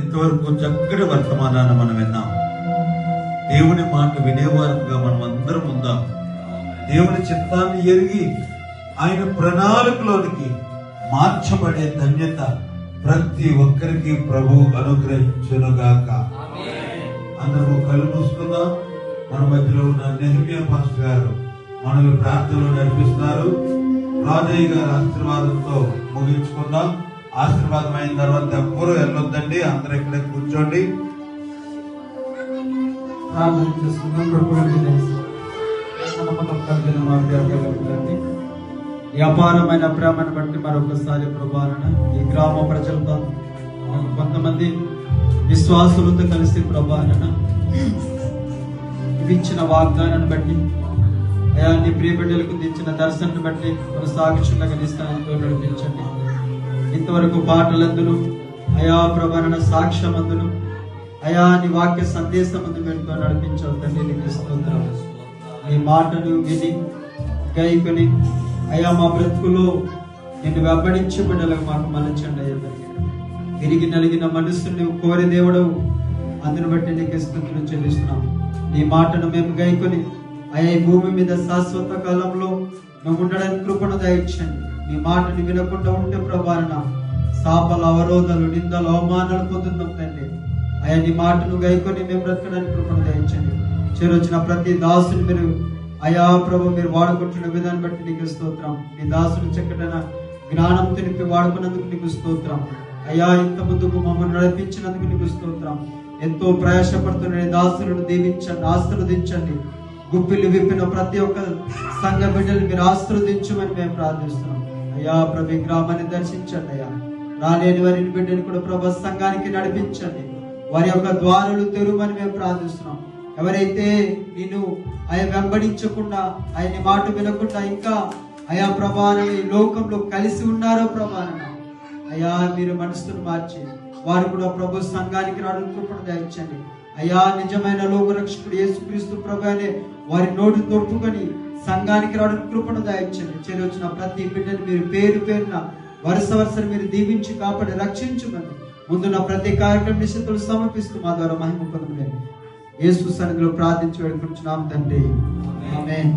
ఇంతవరకు చక్కటి వర్తమానాన్ని మనం విన్నాం. దేవుని మాట వినేవారుగా మనం అందరం ఉందాం. దేవుని చిత్తాన్ని ఎరిగి ఆయన ప్రణాళికలోనికి మార్చబడే ధన్యత ప్రతి ఒక్కరికి ప్రభు అనుగ్రహించునుగాక. అందరూ కళ్ళు మూసుకుందాం. మన మధ్యలో ఉన్న నెహమియా పాస్టర్ గారు మనల్ని ప్రార్థనలో నడిపిస్తున్నారు. రాజయ్య గారి ఆశీర్వాదంతో ముగించుకుందాం. ఆశీర్వాదం అయిన తర్వాత ఎవ్వరూ వెళ్ళొద్దండి. అందరూ ఇక్కడే కూర్చోండి. ప్రార్థన చేసుకుందాం. కలిగిన మా ఈ ప్రేమను బట్టి మరొకసారి ప్రభావన ఈ గ్రామ ప్రజలతో కొంతమంది విశ్వాసులతో కలిసి ప్రభావన ఇచ్చిన వాగ్దానాన్ని బట్టి అయా నీ ప్రియ బిడ్డలకు ఇచ్చిన దర్శనాన్ని బట్టి మన సాక్షులుగా నీ స్థానంతో నడిపించండి. ఇంతవరకు పాటలందును అయా ప్రభాన సాక్ష్యమందును అయా నీ వాక్య సందేశమందు పెట్టుకో నడిపించావు తండ్రి నీకు స్తోత్రం నీ మాటను విని గైకొని అయా మా బ్రతుకులో నిన్ను వెంబడించి బిడ్డలకు మాకు మలచండి అయ్యా తిరిగి నలిగిన మనస్సుని కోరి దేవుడవు. అందును బట్టి నీకు స్థుతులు చెల్లిస్తున్నాం నీ మాటను మేము గైకొని అయా ఈ భూమి మీద శాశ్వత కాలంలో మేము ఉండడానికి కృపణ దయచండి నీ మాటని వినకుండా ఉంటే ప్రభాన శాపల అవరోధాలు నిందలు అవమానాలు పొందుతున్నాం తండ్రి. అయా నీ మాటను గైకొని మేము బ్రతకడానికి కృపణ దయచండి చేరొచ్చిన ప్రతి దాసుని మీరు అయా ప్రభు మీరు వాడుకుంటున్న విధానం బట్టి నీకు స్తోత్రం. నీ దాసుని చక్కటన జ్ఞానం తెలిపి వాడుకున్నందుకు నీకు స్తోత్రం. అయ్యా ఇంత ముందుకు మమ్మల్ని నడిపించినందుకు నీకు స్తోత్రం. ఎంతో ప్రయాసపడుతున్న దాసులను దీవించండి ఆశీర్వదించండి. గుప్పిలు విప్పిన ప్రతి ఒక్క సంఘ బిడ్డలు మీరు ఆశీర్వదించమని మేము ప్రార్థిస్తున్నాం. అయ్యా ప్రభు గ్రామాన్ని దర్శించండి అయ్యా. రాలేని వారిని బిడ్డని కూడా ప్రభు సంఘానికి నడిపించండి. వారి యొక్క ద్వారాలు తెరుమని మేము ప్రార్థిస్తున్నాం. ఎవరైతే నేను ఆయన వెంబడించకుండా ఆయన మాట వినకుండా ఇంకా అయా ప్రభాని ఈ లోకంలో కలిసి ఉన్నారో ప్రభాన అయ్యా మీరు మనసును మార్చి వారు కూడా ప్రభు సంఘానికి రావడం దయచండి అయ్యా నిజమైన లోక రక్షకుడు యేసుక్రీస్తు ప్రభు అనే వారి నోటి తొప్పుకొని సంఘానికి రావడం కృపణ దయచండి చెరి వచ్చిన ప్రతి బిడ్డని మీరు పేరు పేరున వరుస వరుసను మీరు దీవించి కాపాడి రక్షించమని ముందున్న ప్రతి కార్యక్రమం నిశ్చితులు సమర్పిస్తూ మా ద్వారా మహిమ పొందలేదు యేసు సన్నిధిలో ప్రార్థించి వేడుకుంటున్నాం తండ్రి. ఆమేన్